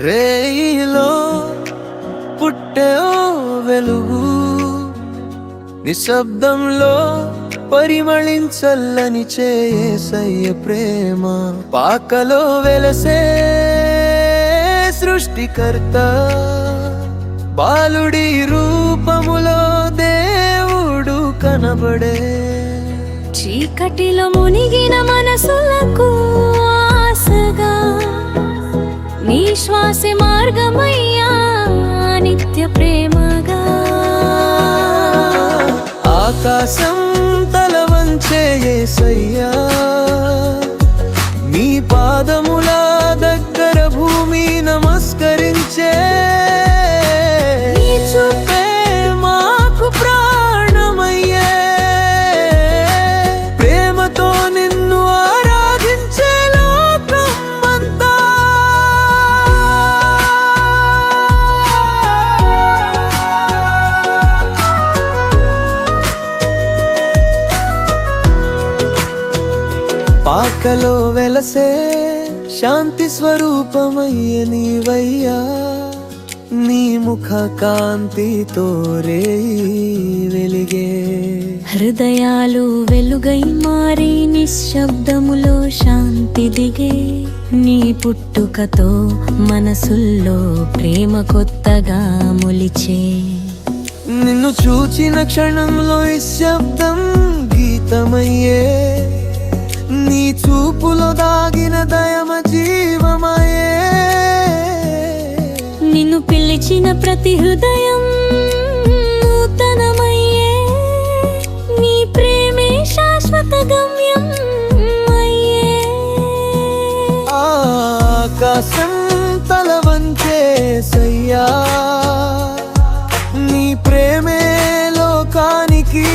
రేయిలో నిశ్శబ్దంలో పరిమళించల్లని చేసయ్య ప్రేమ. పాకలో వెలసే సృష్టికర్త బాలుడి రూ రూపములో దేవుడు కనబడే. చీకటిలో మునిగిన మనసులకు ఆశగా నీ శ్వాస మార్గమయ్యా నిత్య ప్రేమగా. ఆకాశం తల వంచే యేసయ్యా పాకలో వెలసే శాంతి స్వరూపమయ్య నీవయ్యా. నీ ముఖ కాంతితో రే వెలిగే. హృదయాలు వెలుగై మారి నిశ్శబ్దములో శాంతి దిగే. నీ పుట్టుకతో మనసుల్లో ప్రేమ కొత్తగా మొలిచే. నిన్ను చూచిన క్షణంలో ఈ శబ్దం గీతమయ్యే. నీ చూపులో దాగిన దయమ జీవమయ్యే నిన్ను పిలిచిన ప్రతి హృదయం నూతనమయ్యే. నీ ప్రేమే శాశ్వత గమ్యం అయ్యే ఆకాశం తల వంచే సయ్యా. నీ ప్రేమే లోకానికి